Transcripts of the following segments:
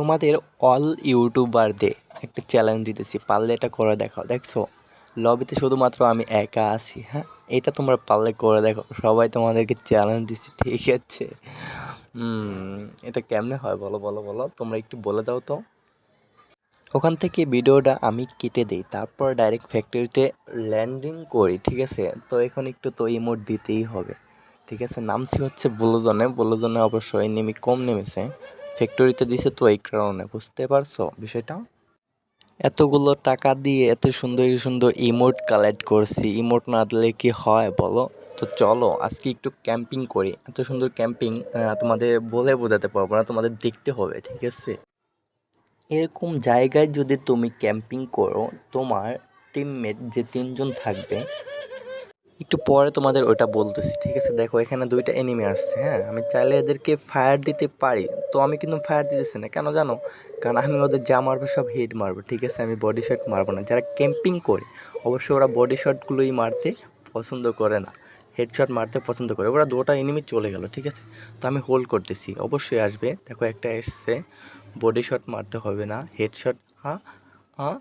তোমাদের অল ইউটিউবারদের একটা চ্যালেঞ্জ দিতেছি, পারলে এটা করে দেখাও, দেখছ? লবিতে শুধুমাত্র আমি একা আছি হ্যাঁ? এটা তোমরা পারলে করে দেখো সবাই তোমাদেরকে চ্যালেঞ্জ দিচ্ছি ঠিক আছে? এটা কেমনে হয় বলো বলো বলো, তোমরা একটু বলে দাও তো। ওখান থেকে ভিডিওটা আমি কেটে দিই, তারপর ডাইরেক্ট ফ্যাক্টরিতে ল্যান্ডিং করি, ঠিক আছে? তো এখন একটু তো ইমোট দিতেই হবে, ঠিক আছে? নামছি হচ্ছে ব্লুজনে ব্লুজনে অবশ্যই নেমে কম নেমেছে। ফ্যাক্টরিতে দিছে তো এই কারণে, বুঝতে পারছ বিষয়টা? এতগুলো টাকা দিয়ে এত সুন্দর সুন্দর ইমোট কালেক্ট করছি ইমোট না দিলে কি হয় বলো? তো চলো, আজকে একটু ক্যাম্পিং করি। এত সুন্দর ক্যাম্পিং তোমাদের বলে বোঝাতে পারব না, তোমাদের দেখতে হবে, ঠিক আছে? এরকম জায়গায় যদি তুমি ক্যাম্পিং করো, তোমার টিমমেট যে তিনজন থাকবে একটু পরে তোমাদের ওটা বলতেছি, ঠিক আছে? দেখো, এখানে দুইটা এনিমি আসছে হ্যাঁ? আমি চাইলে এদেরকে ফায়ার দিতে পারি, তো আমি কিন্তু ফায়ার দিতেছি না। কেন জানো? কারণ আমি ওদের যা মারবো সব হেড মারবো, ঠিক আছে? আমি বডি শট মারবো না। যারা ক্যাম্পিং করে, অবশ্যই ওরা বডি শটগুলোই মারতে পছন্দ করে না। হেডশট মারতে পছন্দ করে। ওরা দুটা এনিমি চলে গেল, ঠিক আছে? তো আমি হোল্ড করতেছি। অবশ্যই আসবে। দেখো, একটা এসছে। বডি শট মারতে হবে না। হেডশট হ্যাঁ হ্যাঁ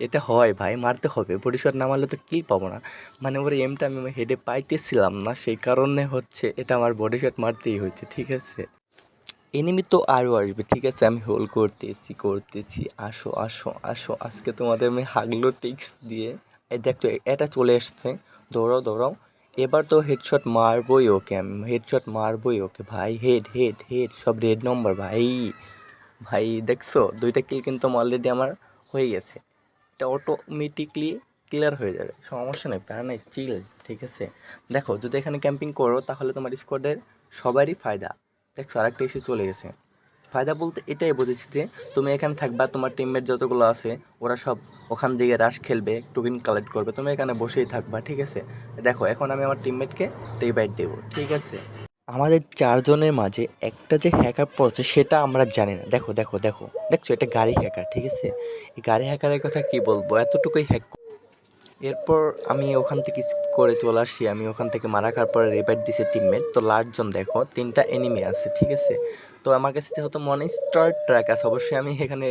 এটা হয় ভাই, মারতে হবে। বডি শট না মারলে তো কিল পাবো না। মানে ওর এমটা আমি হেডে পাইতেছিলাম না, সেই কারণে হচ্ছে এটা আমার বডি শট মারতেই হয়েছে, ঠিক আছে? এনিমি তো আরও আসবে, ঠিক আছে? আমি হোল করতেছি করতেছি। আসো আসো আসো, আজকে তোমাদের আমি হাগলো টিক্স দিয়ে। এই দেখো, এটা চলে এসছে। দৌড়াও দৌড়াও। এবার তো হেডশট মারবই ওকে আমি হেডশট মারবই ওকে। ভাই হেড হেড হেড সব রেড নম্বর ভাই। ভাই, দেখছ? দুইটা কিল কিন্তু অলরেডি আমার হয়ে গেছে। এটা অটোমেটিকলি ক্লিয়ার হয়ে যাবে। সমস্যা নেই, প্যারা নেই চিল ঠিক আছে? দেখো, যদি এখানে ক্যাম্পিং করো, তাহলে তোমার স্কোয়াডের সবারই ফায়দা। দেখছ, আরেকটা এসে চলে গেছে। ফায়দা বলতে এটাই বুঝেছি যে, তুমি এখানে থাকবা, তোমার টিমমেট যতগুলো আছে, ওরা সব ওখান দিকে রাশ খেলবে টোকেন কালেক্ট করবে। তুমি এখানে বসেই থাকবা, ঠিক আছে? দেখো, এখন আমি আমার টিমমেটকে রিভাইট দেবো ঠিক আছে? আমাদের চারজনের মাঝে একটা যে হ্যাকার পড়ছে সেটা আমরা জানি না। দেখো দেখো দেখো। দেখছ, এটা গাড়ি হ্যাকার ঠিক আছে? এই গাড়ি হ্যাকারের কথা কি বলব? এতটুকুই হ্যাক এরপর আমি ওখান থেকে করে চলে আসি। আমি ওখান থেকে মারা খাওয়ার পরে রিভাইট দিছে টিমমেট তো লাস্টজন দেখো, তিনটা এনিমি আছে, ঠিক আছে? তো আমার কাছে যেহেতু মনে স্টার ট্র্যাক আছে, অবশ্যই আমি এখানে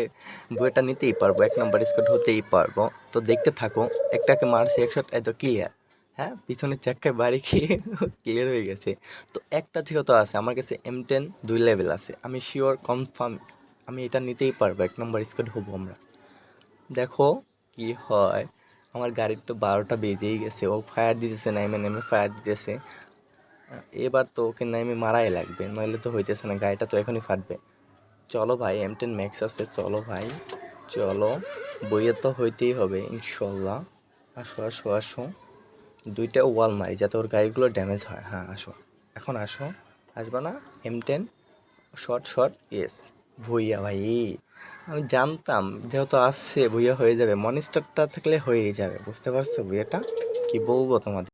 বইটা নিতেই পারব। এক নম্বর স্কোয়াড হতেই পারব। তো দেখতে থাকো, একটাকে মারছি, একশো এত ক্লিয়ার হ্যাঁ পিছনের চাক্কায় বাড়ি খেয়ে ক্লিয়ার হয়ে গেছে। তো একটা থেকে তো আছে, আমার কাছে এম টেন দুই লেভেল আছে। আমি শিওর কনফার্ম আমি এটা নিতেই পারব, এক নম্বর স্কোয়াড হব আমরা। দেখো কি হয়, আমার গাড়ির তো বারোটা বেজেই গেছে, ও ফায়ার দিতেছে নেমে নেমে ফায়ার দিতেছে। এবার তো ওকে নেমে মারাই লাগবে, নইলে তো হইতেছে না, গাড়িটা তো এখনই ফাটবে। চলো ভাই এম টেন ম্যাক্স আছে, চলো ভাই, চলো। বইয়ে তো হইতেই হবে, ইনশাল্লাহ। আসো আসো আসো। দুইটা ওয়াল মারি যাতে ওর গাড়িগুলো ড্যামেজ হয়। হ্যাঁ আসো। এখন আসো। আসব না? M ten short short S Bhuiya ভাই। আমি জানতাম, যেহেতু আসছে, ভুইয়া হয়ে যাবে। মনিস্টারটা থাকলে হয়েই যাবে। বুঝতে পারছ ভুইয়াটা? কি বলব তোমাদের?